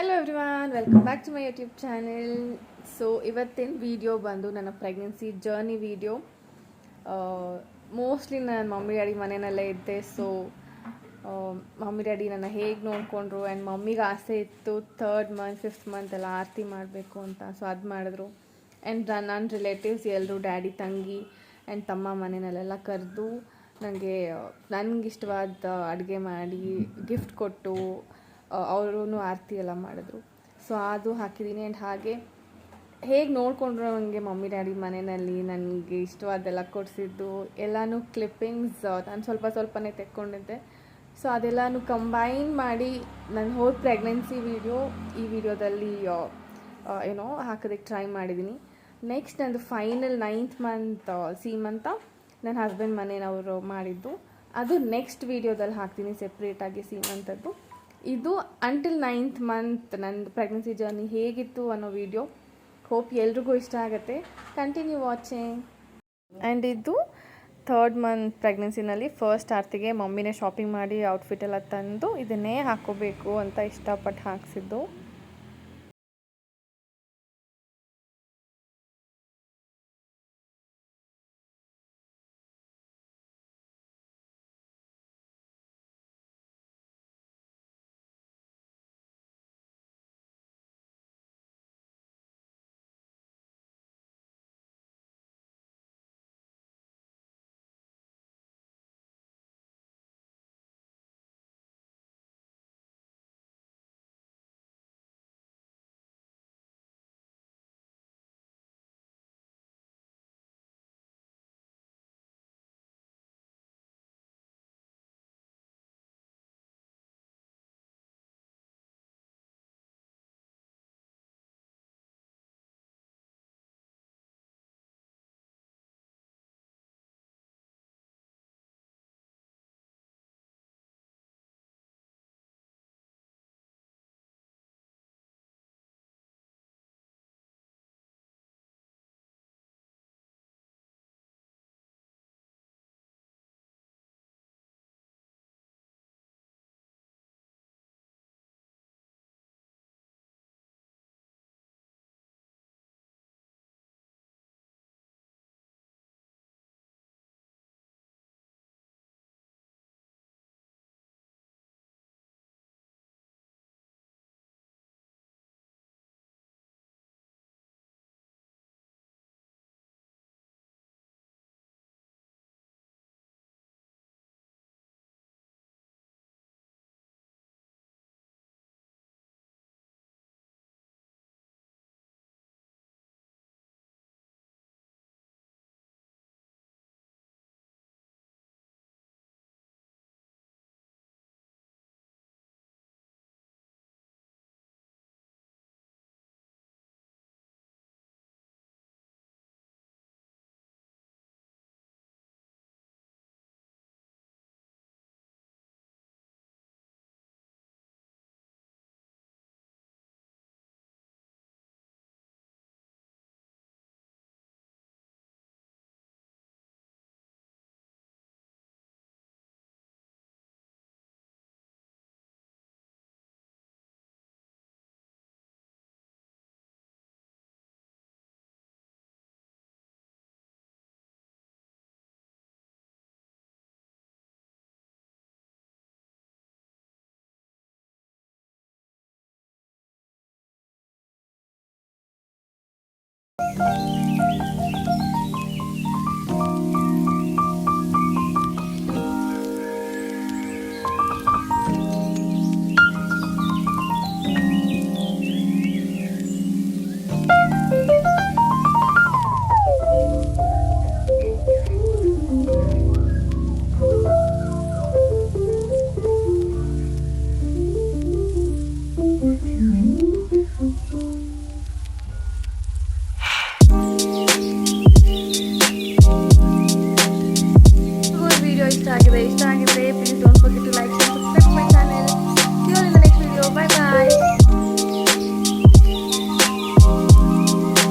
Hello everyone welcome back to my YouTube channel so ಇವತ್ತಿನ video ಬಂದು ನನ್ನ pregnancy journey video mostly ನನ್ನ mummy, daddy ಮನೆಯಲ್ಲೇ ಇದ್ದೆ. ಸೊ ಮಮ್ಮಿ, ಡ್ಯಾಡಿ ನನ್ನ ಹೇಗೆ ನೋಡಿಕೊಂಡ್ರು ಆ್ಯಂಡ್ ಮಮ್ಮಿಗೆ ಆಸೆ ಇತ್ತು ಥರ್ಡ್ ಮಂತ್ ಫಿಫ್ತ್ ಮಂತ್ ಎಲ್ಲ ಆರತಿ ಮಾಡಬೇಕು ಅಂತ. ಸೊ ಅದು ಮಾಡಿದ್ರು. ಆ್ಯಂಡ್ ನನ್ನ ರಿಲೇಟಿವ್ಸ್ ಎಲ್ಲರೂ ಡ್ಯಾಡಿ, ತಂಗಿ ಆ್ಯಂಡ್ ತಮ್ಮ ಮನೆಯಲ್ಲೆಲ್ಲ ಕರೆದು ನನಗೆ ನನಗಿಷ್ಟವಾದ ಅಡುಗೆ ಮಾಡಿ ಗಿಫ್ಟ್ ಕೊಟ್ಟು ಅವರು ಆರತಿ ಎಲ್ಲ ಮಾಡಿದ್ರು. ಸೊ ಅದು ಹಾಕಿದ್ದೀನಿ ಆ್ಯಂಡ್ ಹಾಗೆ ಹೇಗೆ ನೋಡಿಕೊಂಡ್ರು ನನಗೆ ಮಮ್ಮಿ, ಡ್ಯಾಡಿ ಮನೆಯಲ್ಲಿ ನನಗೆ ಇಷ್ಟವಾದೆಲ್ಲ ಕೊಡಿಸಿದ್ದು, ಎಲ್ಲನೂ ಕ್ಲಿಪ್ಪಿಂಗ್ಸ್ ನಾನು ಸ್ವಲ್ಪ ಸ್ವಲ್ಪನೇ ತೆಕ್ಕೊಂಡಿದ್ದೆ. ಸೊ ಅದೆಲ್ಲನೂ ಕಂಬೈನ್ ಮಾಡಿ ನನ್ನ ಹೋದ ಪ್ರೆಗ್ನೆನ್ಸಿ ವೀಡಿಯೋ ಈ ವಿಡಿಯೋದಲ್ಲಿ ಏನೋ ಹಾಕೋದಕ್ಕೆ ಟ್ರೈ ಮಾಡಿದ್ದೀನಿ ನೆಕ್ಸ್ಟ್ ನಂದು ಫೈನಲ್ ನೈನ್ತ್ ಮಂತ್ ಸೀಮಂತ ನನ್ನ ಹಸ್ಬೆಂಡ್ ಮನೇನವರು ಮಾಡಿದ್ದು. ಅದು ನೆಕ್ಸ್ಟ್ ವೀಡಿಯೋದಲ್ಲಿ ಹಾಕ್ತೀನಿ ಸೆಪ್ರೇಟಾಗಿ ಸೀಮಂತದ್ದು ಇದು ಅಂಟಿಲ್ ನೈನ್ತ್ ಮಂತ್ ನಂದು ಪ್ರೆಗ್ನೆನ್ಸಿ ಜರ್ನಿ ಹೇಗಿತ್ತು ಅನ್ನೋ ವಿಡಿಯೋ ಹೋಪ್ ಎಲ್ರಿಗೂ ಇಷ್ಟ ಆಗುತ್ತೆ. ಕಂಟಿನ್ಯೂ ವಾಚಿಂಗ್ ಆ್ಯಂಡ್ ಇದು ಥರ್ಡ್ ಮಂತ್ ಪ್ರೆಗ್ನೆನ್ಸಿನಲ್ಲಿ ಫಸ್ಟ್ ಆರ್ತಿಗೆ ಮಮ್ಮಿನೇ ಶಾಪಿಂಗ್ ಮಾಡಿ ಔಟ್ಫಿಟ್ ಎಲ್ಲ ತಂದು ಇದನ್ನೇ ಹಾಕೋಬೇಕು ಅಂತ ಇಷ್ಟಪಟ್ಟು ಹಾಕ್ಸಿದ್ದು. Thank you. very please don't forget to like share subscribe my channel. See you all in the next video. Bye bye